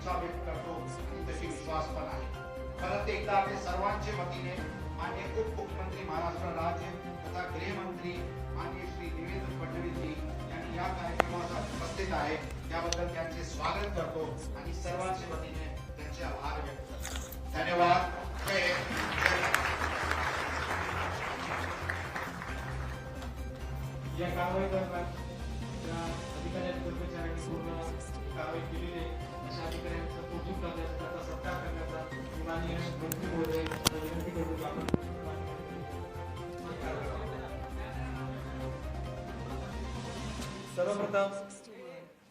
शुभेच्छा व्यक्त करतो तशी विश्वास पण आहे. परत एकदा आपल्या सर्वांचे वतीने मान्य उपमुख्यमंत्री महाराष्ट्र राज्य तथा गृहमंत्री माननीय श्री देवेंद्र फडणवीसजी यांनी या कार्यक्रमाला उपस्थित आहे. त्याबद्दल त्यांचे स्वागत करतो आणि सर्वांचे वतीने त्यांचे आभार व्यक्त करतो. धन्यवाद. या कारवाई दरम्यान ज्या अधिकाऱ्यांनी पूर्ण कारवाई केलेली आहे अशा अधिकाऱ्यांचं कौतुक करण्याचा त्याचा सत्कार करण्याचा माननीय मंत्री महोदय विनंती करतो आपण सर्वप्रथम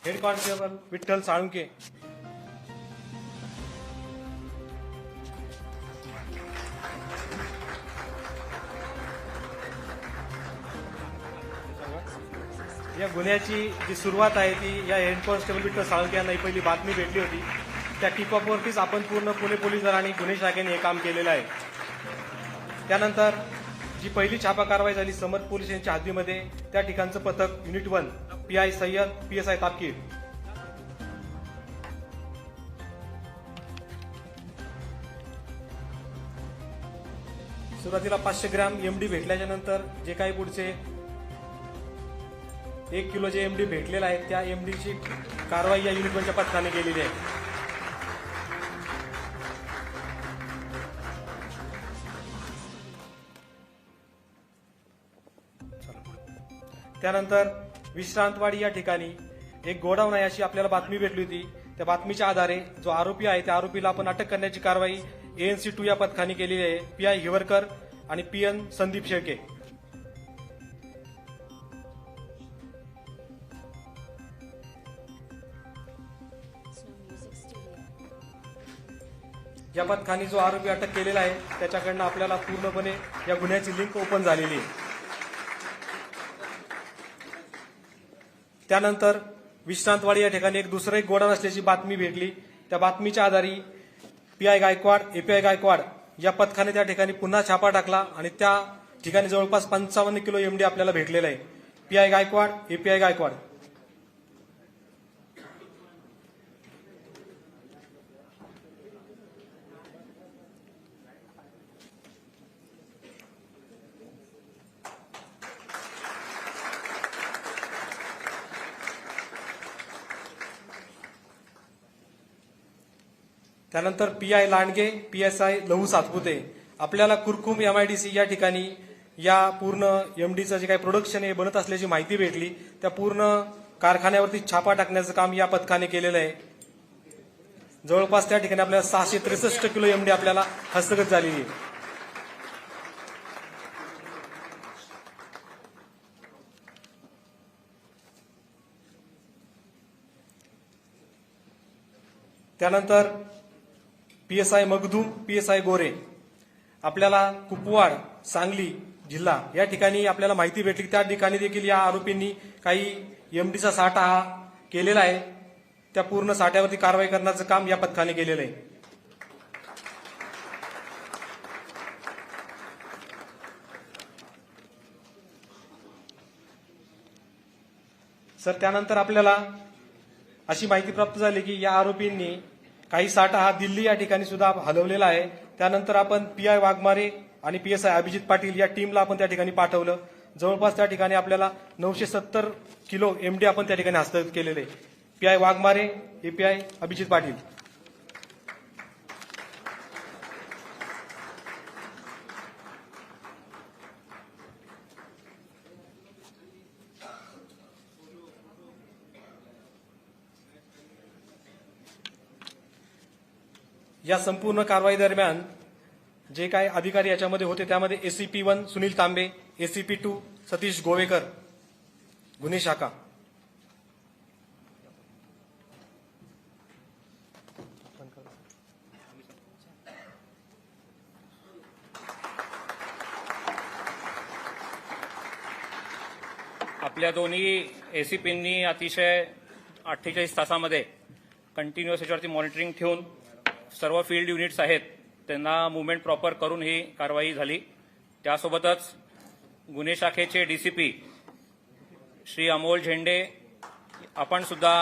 हेड कॉन्स्टेबल विठ्ठल साळुंके या गुन्ह्याची जी सुरुवात आहे ती या हेड कॉन्स्टेबल विठ्ठल साळके यांना ही पहिली बातमी भेटली होती. त्या किक आपण पूर्ण पुणे पोलीस दलाने आणि गुन्हे शाखेने हे काम केलेलं आहे. त्यानंतर जी पहिली छापा कारवाई झाली समर्थ पोलीस यांच्या हद्दीमध्ये त्या ठिकाणचं पथक unit one P I Sayyad P S I Tapkir. सुरुवातीला पाचशे ग्रॅम एमडी भेटल्याच्या नंतर जे काही पुढचे एक किलो जे एम डी भेटलेला आहे त्या एम डीची कारवाई या युनिकॉनच्या पथकाने केलेली आहे. त्यानंतर विश्रांतवाडी या ठिकाणी एक गोडाऊन आहे अशी आपल्याला बातमी भेटली होती. त्या बातमीच्या आधारे जो आरोपी आहे त्या आरोपीला आपण अटक करण्याची कारवाई एएनसी टू या पथकाने केलेली आहे. पी आय हिवरकर आणि पी एन संदीप शेळके. जपात खानी जो आरोपी अटक केलेला आहे त्याच्याकडनं आपल्याला पूर्णपणे या गुन्ह्याची लिंक ओपन झालेली आहे. त्यानंतर विश्रांतवाडी या ठिकाणी एक दुसरं एक गोडा असल्याची बातमी भेटली. त्या बातमीच्या आधारी P I Gaikwad API Gaikwad या पथकाने त्या ठिकाणी पुन्हा छापा टाकला आणि त्या ठिकाणी जवळपास पंचावन्न किलो एमडी आपल्याला भेटलेला आहे. P I Gaikwad API Gaikwad. त्यानंतर P I Landge P S I Lahu Satpute. आपल्याला कुरकुम एमआयडीसी या ठिकाणी या पूर्ण एमडीचं जे काही प्रोडक्शन आहे बनत असल्याची माहिती भेटली. त्या पूर्ण कारखान्यावरती छापा टाकण्याचं काम या पथकाने केलेलं आहे. जवळपास त्या ठिकाणी आपल्याला सहाशे त्रेसष्ट किलो एमडी आपल्याला हस्तगत झालेली आहे. त्यानंतर P S I Magdum P S I Gore आपल्याला कुपवाड सांगली जिल्हा या ठिकाणी आपल्याला माहिती भेटली. त्या ठिकाणी देखील या आरोपींनी काही एमडीचा साठा हा केलेला आहे. त्या पूर्ण साठ्यावरती कारवाई करण्याचं काम या पथकाने केलेलं आहे. सर त्यानंतर आपल्याला अशी माहिती प्राप्त झाली की या आरोपींनी काही साठा हा दिल्ली या ठिकाणी सुद्धा हलवलेला आहे. त्यानंतर आपण पी आय वाघमारे आणि P S I Abhijit Patil या टीमला आपण त्या ठिकाणी पाठवलं. जवळपास त्या ठिकाणी आपल्याला नऊशे सत्तर किलो एमडी आपण त्या ठिकाणी हस्तगत केलेले. P I Waghmare API Abhijit Patil. या संपूर्ण कारवाई दरम्यान जे काय अधिकारी याच्यामध्ये होते त्यामध्ये ACP one Sunil Tambe ACP two Satish Govekar गुन्हे शाखा. आपल्या दोन्ही एसीपींनी अतिशय अठ्ठेचाळीस तासामध्ये कंटिन्युअस याच्यावरती मॉनिटरिंग ठेवून सर्व फील्ड युनिट्स आहेत त्यांना मुवमेंट प्रॉपर करून ही कारवाई झाली. त्यासोबतच गुन्हे शाखेचे डीसीपी श्री अमोल झेंडे आपण सुद्धा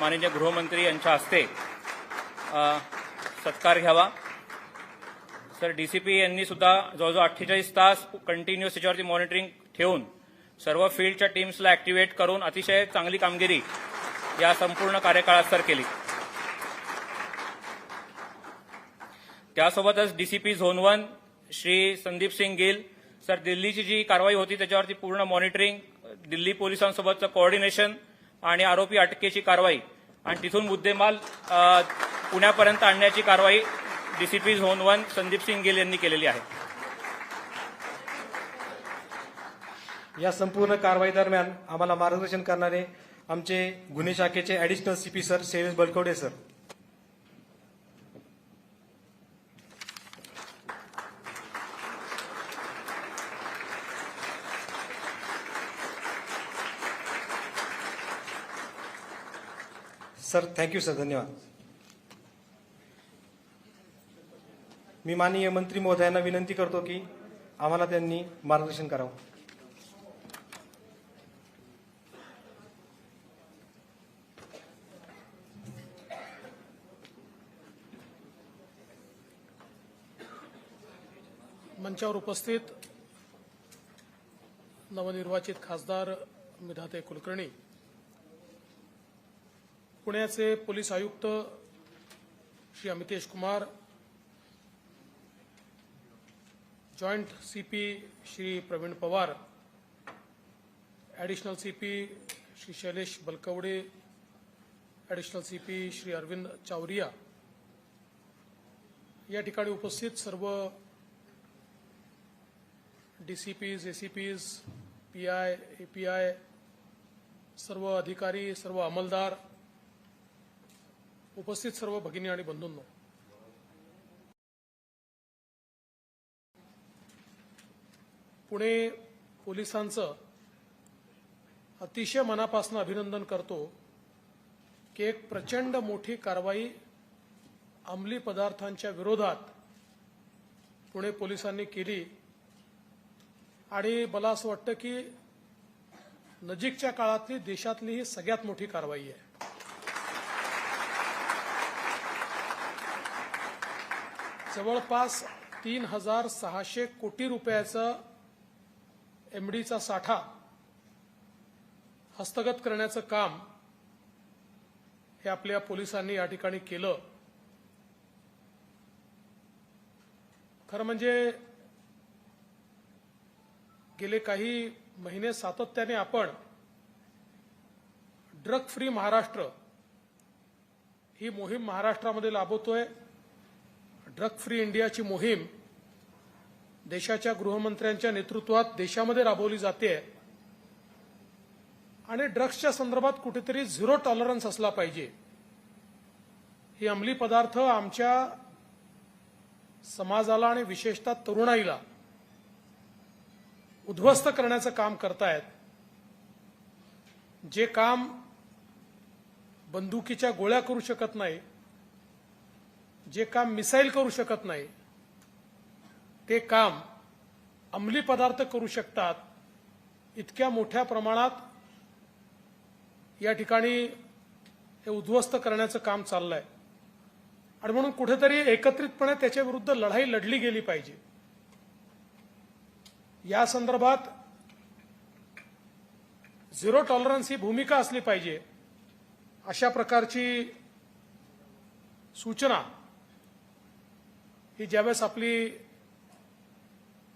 माननीय गृहमंत्री यांच्या हस्ते सत्कार घ्यावा. सर डीसीपी यांनी सुद्धा जवळजवळ अठ्ठेचाळीस तास कंटिन्युअस याच्यावरती मॉनिटरिंग ठेवून सर्व फील्डच्या टीम्सला ऍक्टिव्हेट करून अतिशय चांगली कामगिरी या संपूर्ण कार्यकाळात सर केली. त्यासोबतच DCP zone one Shri Sandeep Singh Gill sir दिल्लीची जी कारवाई होती त्याच्यावरती पूर्ण मॉनिटरिंग दिल्ली पोलिसांसोबतचं कोऑर्डिनेशन आणि आरोपी अटकेची कारवाई. आणि तिथून मुद्देमाल पुण्यापर्यंत आणण्याची कारवाई DCP zone one Sandeep Singh Gill यांनी केलेली आहे. या संपूर्ण कारवाई दरम्यान आम्हाला मार्गदर्शन करणारे आमचे गुन्हे शाखेचे additional CP sir Shailesh Balkawade sir sir thank you sir धन्यवाद. मी माननीय मंत्री महोदयांना विनंती करतो की आम्हाला त्यांनी मार्गदर्शन करावं. मंचावर उपस्थित नवनिर्वाचित खासदार मिधाते कुलकर्णी. पुण्याचे पोलीस आयुक्त Shri Amitesh Kumar joint CP Shri Pravin Pawar additional CP Shri Shailesh Balkawade additional CP Shri Arvind Chavariya. या ठिकाणी उपस्थित सर्व DCPs ACPs P I A P I सर्व अधिकारी सर्व अंमलदार उपस्थित सर्व भगिनी आणि बंधूंनो. पुणे पोलिसांचं अतिशय मनापासून अभिनंदन करतो की एक प्रचंड मोठी कारवाई अंमली पदार्थांच्या विरोधात पुणे पोलिसांनी केली. आणि मला असं वाटतं की नजीकच्या काळातली देशातली ही सगळ्यात मोठी कारवाई आहे. जवळपास तीन हजार सहाशे कोटी रुपयाचा एमडीचा साठा हस्तगत करण्याचं काम हे आपल्या पोलिसांनी या ठिकाणी केलं. खरं म्हणजे गेले काही महिने सातत्याने आपण ड्रग फ्री महाराष्ट्र ही मोहीम महाराष्ट्रामध्ये लाभवतोय ड्रग फ्री इंडियाची मोहीम देशाच्या गृहमंत्र्यांच्या नेतृत्वात देशामध्ये राबवली जाते. आणि ड्रग्सच्या संदर्भात कुठेतरी झिरो टॉलरन्स असला पाहिजे. ही अंमली पदार्थ आमच्या समाजाला आणि विशेषतः तरुणाईला उद्ध्वस्त करण्याचं काम करतायत. जे काम बंदुकीच्या गोळ्या करू शकत नाही जे काम मिसाईल करू शकत नाही ते काम अंमली पदार्थ करू शकतात इतक्या मोठ्या प्रमाणात या ठिकाणी हे उद्ध्वस्त करण्याचं काम चाललंय. आणि म्हणून कुठेतरी एकत्रितपणे त्याच्या विरुद्ध लढाई लढली गेली पाहिजे. या संदर्भात झिरो टॉलरन्स ही भूमिका असली पाहिजे अशा प्रकारची सूचना ही ज्यावेळेस आपली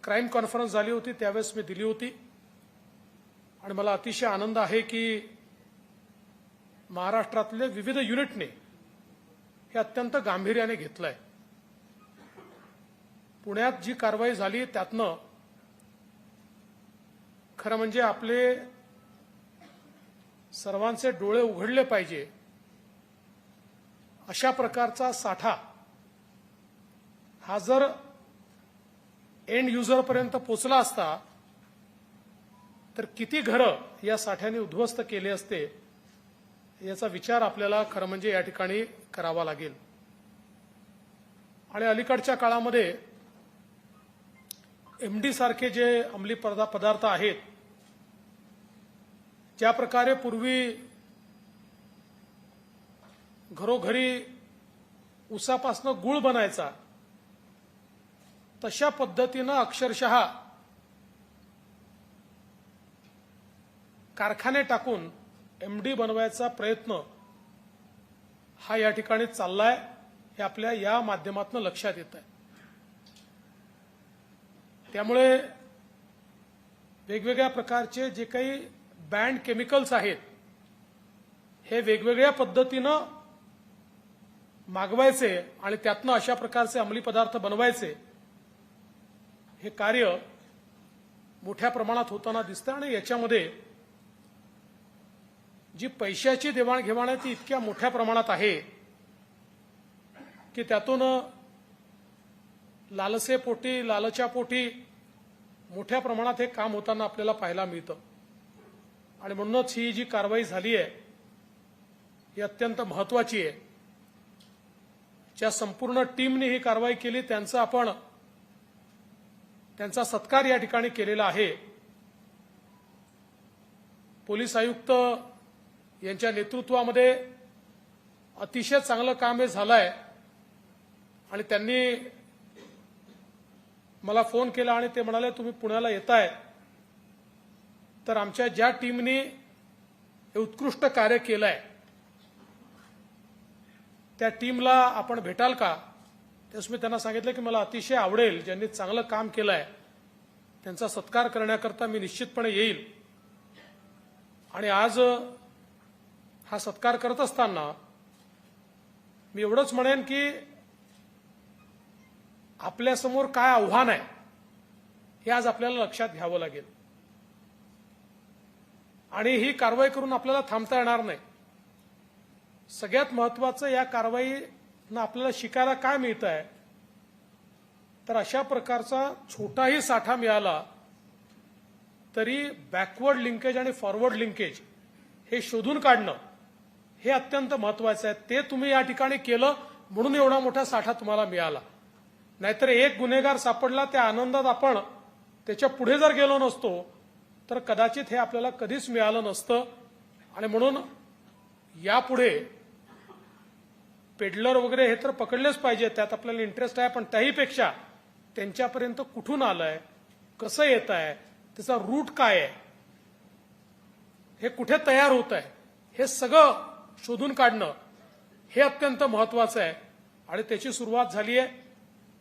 क्राईम कॉन्फरन्स झाली होती त्यावेळेस मी दिली होती. आणि मला अतिशय आनंद आहे की महाराष्ट्रातले विविध युनिटने हे अत्यंत गांभीर्याने घेतलंय. पुण्यात जी कारवाई झाली त्यातनं खरं म्हणजे आपले सर्वांचे डोळे उघडले पाहिजे अशा प्रकारचा साठा हा जर एंड युजरपर्यंत पोचला असता तर किती घरं या साठ्याने उद्ध्वस्त केले असते याचा विचार आपल्याला खरं म्हणजे या ठिकाणी करावा लागेल. आणि अलीकडच्या काळामध्ये एमडी सारखे जे अंमली पदार्थ आहेत ज्या प्रकारे पूर्वी घरोघरी उसापासनं गुळ बनायचा तशा पद्धतीनं अक्षरशः कारखाने टाकून एमडी बनवायचा प्रयत्न हा या ठिकाणी चाललाय हे आपल्या या माध्यमातून लक्षात येत आहे त्यामुळे वेगवेगळ्या प्रकारचे जे काही बँड केमिकल्स आहेत हे वेगवेगळ्या पद्धतीनं मागवायचे आणि त्यातनं अशा प्रकारचे अंमली पदार्थ बनवायचे हे कार्य मोठ्या प्रमाणात होताना दिसतं आणि याच्यामध्ये जी पैशाची देवाणघेवाण आहे ती इतक्या मोठ्या प्रमाणात आहे की त्यातून लालसेपोटी लालच्यापोटी मोठ्या प्रमाणात हे काम होताना आपल्याला पाहायला मिळतं. आणि म्हणूनच ही जी कारवाई झाली आहे ही अत्यंत महत्वाची आहे. ज्या संपूर्ण टीमने ही कारवाई केली त्यांचं आपण त्यांचा सत्कार या ठिकाणी केलेला आहे. पोलीस आयुक्त यांच्या नेतृत्वामध्ये अतिशय चांगलं काम हे झालं आहे आणि त्यांनी मला फोन केला आणि ते म्हणाले तुम्ही पुण्याला येताय. तर आमच्या ज्या टीमनी हे उत्कृष्ट कार्य केलं आहे त्या टीमला आपण भेटाल का? त्यास मी त्यांना सांगितलं की मला अतिशय आवडेल ज्यांनी चांगलं काम केलं आहे त्यांचा सत्कार करण्याकरता मी निश्चितपणे येईल. आणि आज हा सत्कार करत असताना मी एवढंच म्हणेन की आपल्यासमोर काय आव्हान आहे हे आज आपल्याला लक्षात घ्यावं लागेल. आणि ही कारवाई करून आपल्याला थांबता येणार नाही. सगळ्यात महत्वाचं या कारवाई ना आपल्याला शिकायला काय मिळत आहे तर अशा प्रकारचा छोटाही साठा मिळाला तरी बॅकवर्ड लिंकेज आणि फॉरवर्ड लिंकेज हे शोधून काढणं हे अत्यंत महत्वाचं आहे. ते तुम्ही या ठिकाणी केलं म्हणून एवढा मोठा साठा तुम्हाला मिळाला. नाहीतर एक गुन्हेगार सापडला त्या आनंदात आपण त्याच्या पुढे जर गेलो नसतो तर कदाचित हे आपल्याला कधीच मिळालं नसतं. आणि म्हणून यापुढे पेडलर वगैरे हे तर पकडलेच पाहिजे. त्यात आपल्याला इंटरेस्ट आहे. पण त्याहीपेक्षा त्यांच्यापर्यंत कुठून आलंय? कसं येत आहे त्याचा रूट काय आहे? हे कुठे तयार होत आहे हे सगळं शोधून काढणं हे अत्यंत महत्वाचं आहे. आणि त्याची सुरुवात झाली आहे.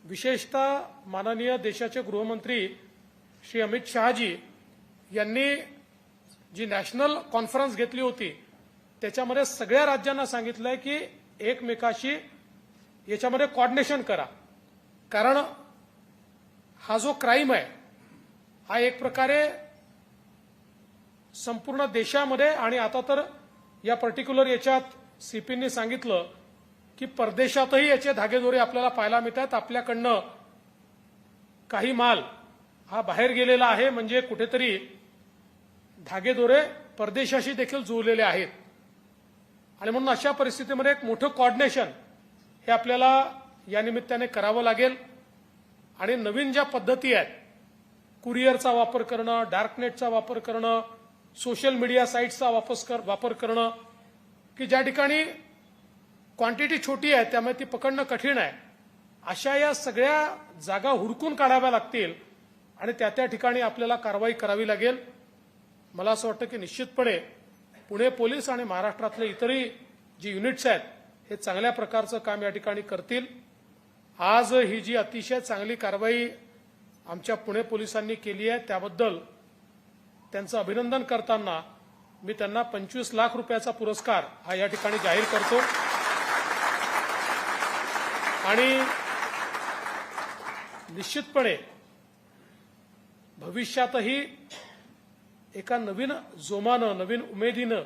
विशेषतः माननीय देशाचे गृहमंत्री श्री अमित शहाजी यांनी जी नॅशनल कॉन्फरन्स घेतली होती त्याच्यामध्ये सगळ्या राज्यांना सांगितलंय की एकमेकाशी याच्यामध्ये कॉर्डिनेशन करा. कारण हा जो क्राईम आहे हा एक प्रकारे संपूर्ण देशामध्ये आणि आता तर या पर्टिक्युलर याच्यात सीपींनी सांगितलं की परदेशातही याचे धागेदोरे आपल्याला पाहायला मिळतात. आपल्याकडनं काही माल हा बाहेर गेलेला आहे म्हणजे कुठेतरी धागेदोरे परदेशाशी देखील जुळलेले आहेत. आणि म्हणून अशा परिस्थितीमध्ये एक मोठं कॉर्डिनेशन हे आपल्याला या निमित्ताने करावं लागेल. आणि नवीन ज्या पद्धती आहेत कुरिअरचा वापर करणं डार्कनेटचा वापर करणं सोशल मीडिया साईट्सचा वापस कर वापर करणं की ज्या ठिकाणी क्वांटिटी छोटी आहे त्यामुळे ती पकडणं कठीण आहे अशा या सगळ्या जागा हुडकून काढाव्या लागतील आणि त्या त्या ठिकाणी आपल्याला कारवाई करावी लागेल. मला असं वाटतं की निश्चितपणे पुणे पोलीस आणि महाराष्ट्रातले इतरही जी युनिट्स आहेत हे चांगल्या प्रकारचं काम या ठिकाणी करतील. आज ही जी अतिशय चांगली कारवाई आमच्या पुणे पोलिसांनी केली आहे त्याबद्दल त्यांचं अभिनंदन करताना मी त्यांना पंचवीस लाख रुपयाचा पुरस्कार हा या ठिकाणी जाहीर करतो. आणि निश्चितपणे भविष्यातही एका नवीन जोमानं नवीन उमेदीनं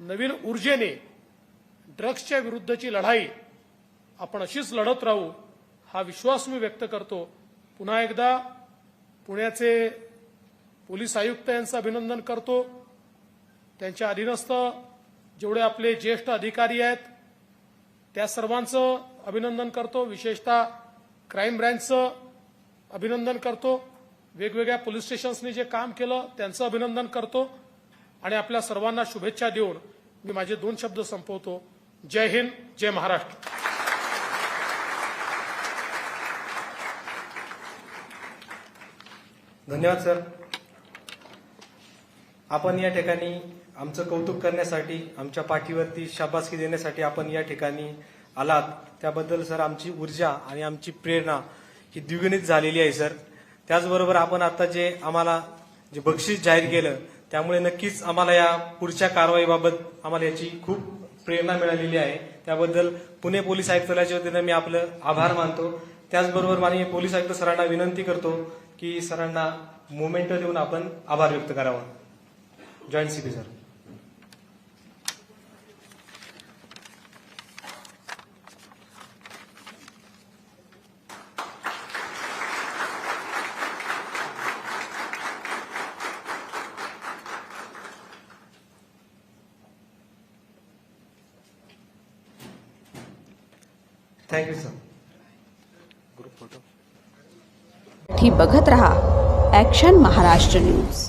नवीन ऊर्जेने ड्रग्सच्या विरुद्धची लढाई आपण अशीच लढत राहू हा विश्वास मी व्यक्त करतो. पुन्हा एकदा पुण्याचे पोलीस आयुक्त यांचं अभिनंदन करतो. त्यांच्या अधीनस्थ जेवढे आपले ज्येष्ठ अधिकारी आहेत त्या सर्वांचं अभिनंदन करतो. विशेषतः क्राईम ब्रँचचं अभिनंदन करतो. वेगवेगळ्या पोलीस स्टेशन्सनी जे काम केलं त्यांचं अभिनंदन करतो आणि आपल्या सर्वांना शुभेच्छा देऊन मी माझे दोन शब्द संपवतो. जय हिंद जय महाराष्ट्र. धन्यवाद सर. आपण या ठिकाणी आमचं कौतुक करण्यासाठी आमच्या पाठीवरती शाबासकी देण्यासाठी आपण या ठिकाणी आलात. त्याबद्दल सर आमची ऊर्जा आणि आमची प्रेरणा ही द्विगुणित झालेली आहे सर. त्याचबरोबर आपण आता जे आम्हाला जे बक्षीस जाहीर केलं त्यामुळे नक्कीच आम्हाला या पुढच्या कारवाईबाबत आम्हाला याची खूप प्रेरणा मिळालेली आहे. त्याबद्दल पुणे पोलीस आयुक्तालयाच्या वतीनं मी आपलं आभार मानतो. त्याचबरोबर माननीय पोलीस आयुक्त सरांना विनंती करतो की सरांना मोमेंट देऊन आपण आभार व्यक्त करावा. Joint CP sir. Thank you sir बघत रहा ॲक्शन महाराष्ट्र न्यूज